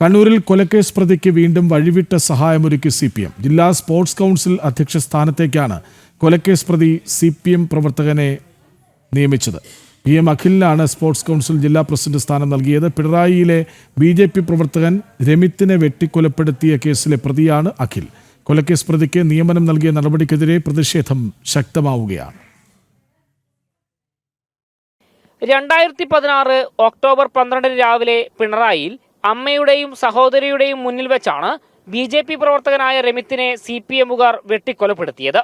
കണ്ണൂരിൽ കൊലക്കേസ് പ്രതിക്ക് വീണ്ടും വഴിവിട്ട സഹായമൊരുക്കി സി പി എം. ജില്ലാ സ്പോർട്സ് കൗൺസിൽ അധ്യക്ഷ സ്ഥാനത്തേക്കാണ് കൊലക്കേസ് പ്രതി സി പി എം പ്രവർത്തകനെ നിയമിച്ചത്. പി എം അഖിലിനാണ് സ്പോർട്സ് കൗൺസിൽ ജില്ലാ പ്രസിഡന്റ് സ്ഥാനം നൽകിയത്. പിണറായിയിലെ ബി ജെ പി പ്രവർത്തകൻ രമിത്തിനെ വെട്ടിക്കൊലപ്പെടുത്തിയ കേസിലെ പ്രതിയാണ് അഖിൽ. കൊലക്കേസ് പ്രതിക്ക് നിയമനം നൽകിയ നടപടിക്കെതിരെ പ്രതിഷേധം ശക്തമാവുകയാണ്. രണ്ടായിരത്തി പതിനാറ് ഒക്ടോബർ പന്ത്രണ്ടിന് രാവിലെ പിണറായിയിൽ അമ്മയുടെയും സഹോദരിയുടെയും മുന്നിൽ വെച്ചാണ് ബി ജെ പി പ്രവർത്തകനായ രമിത്തിനെ സി പി എമ്മുകാർ വെട്ടിക്കൊലപ്പെടുത്തിയത്.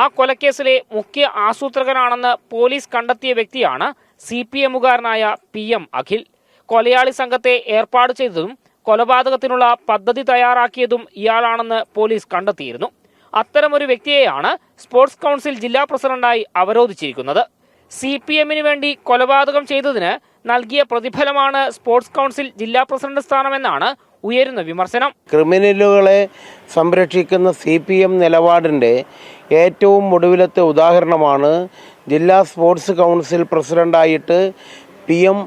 ആ കൊലക്കേസിലെ മുഖ്യ ആസൂത്രകനാണെന്ന് പോലീസ് കണ്ടെത്തിയ വ്യക്തിയാണ് സി പി എമ്മുകാരനായ പി എം അഖിൽ. കൊലയാളി സംഘത്തെ ഏർപ്പാട് ചെയ്തതും കൊലപാതകത്തിനുള്ള പദ്ധതി തയ്യാറാക്കിയതും ഇയാളാണെന്ന് പോലീസ് കണ്ടെത്തിയിരുന്നു. അത്തരമൊരു വ്യക്തിയെയാണ് സ്പോർട്സ് കൗൺസിൽ ജില്ലാ പ്രസിഡന്റായി അവരോധിച്ചിരിക്കുന്നത്. സി പി എമ്മിന് വേണ്ടി കൊലപാതകം ചെയ്തതിന് നൽകിയ പ്രതിഫലമാണ് സ്പോർട്സ് കൗൺസിൽ ജില്ലാ പ്രസിഡന്റ് സ്ഥാനമെന്നാണ് ഉയരുന്ന വിമർശനം. ക്രിമിനലുകളെ സംരക്ഷിക്കുന്ന സി പി എം നിലപാടിന്റെ ഏറ്റവും ഒടുവിലത്തെ ഉദാഹരണമാണ് ജില്ലാ സ്പോർട്സ് കൗൺസിൽ പ്രസിഡന്റായിട്ട് പി എം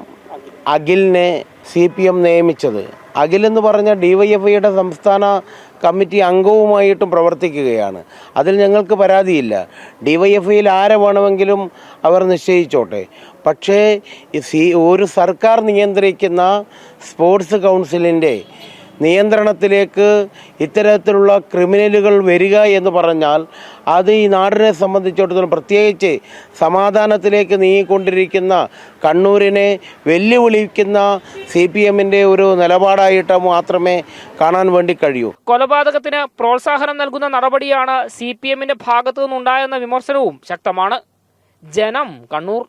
അഖിലിനെ സി പി എം നിയമിച്ചത്. അഖിൽ എന്ന് പറഞ്ഞ ഡിവൈഎഫ്ഐയുടെ സംസ്ഥാന കമ്മിറ്റി അംഗവുമായിട്ടും പ്രവർത്തിക്കുകയാണ്. അതിൽ ഞങ്ങൾക്ക് പരാതിയില്ല. ഡിവൈഎഫ്ഐയിൽ ആരെ വേണമെങ്കിലും അവർ നിശ്ചയിച്ചോട്ടെ. പക്ഷേ സി ഒരു സർക്കാർ നിയന്ത്രിക്കുന്ന സ്പോർട്സ് കൗൺസിലിന്റെ നിയന്ത്രണത്തിലേക്ക് ഇത്തരത്തിലുള്ള ക്രിമിനലുകൾ വരിക എന്ന് പറഞ്ഞാൽ അത് ഈ നാടിനെ സംബന്ധിച്ചിടത്തോളം പ്രത്യേകിച്ച് സമാധാനത്തിലേക്ക് നീങ്ങിക്കൊണ്ടിരിക്കുന്ന കണ്ണൂരിനെ വെല്ലുവിളിക്കുന്ന സി പി എമ്മിന്റെ ഒരു നിലപാടായിട്ട് മാത്രമേ കാണാൻ വേണ്ടി കഴിയൂ. കൊലപാതകത്തിന് പ്രോത്സാഹനം നൽകുന്ന നടപടിയാണ് സി പി എമ്മിന്റെ ഭാഗത്തു നിന്നുണ്ടായെന്ന വിമർശനവും ശക്തമാണ്. ജനം കണ്ണൂർ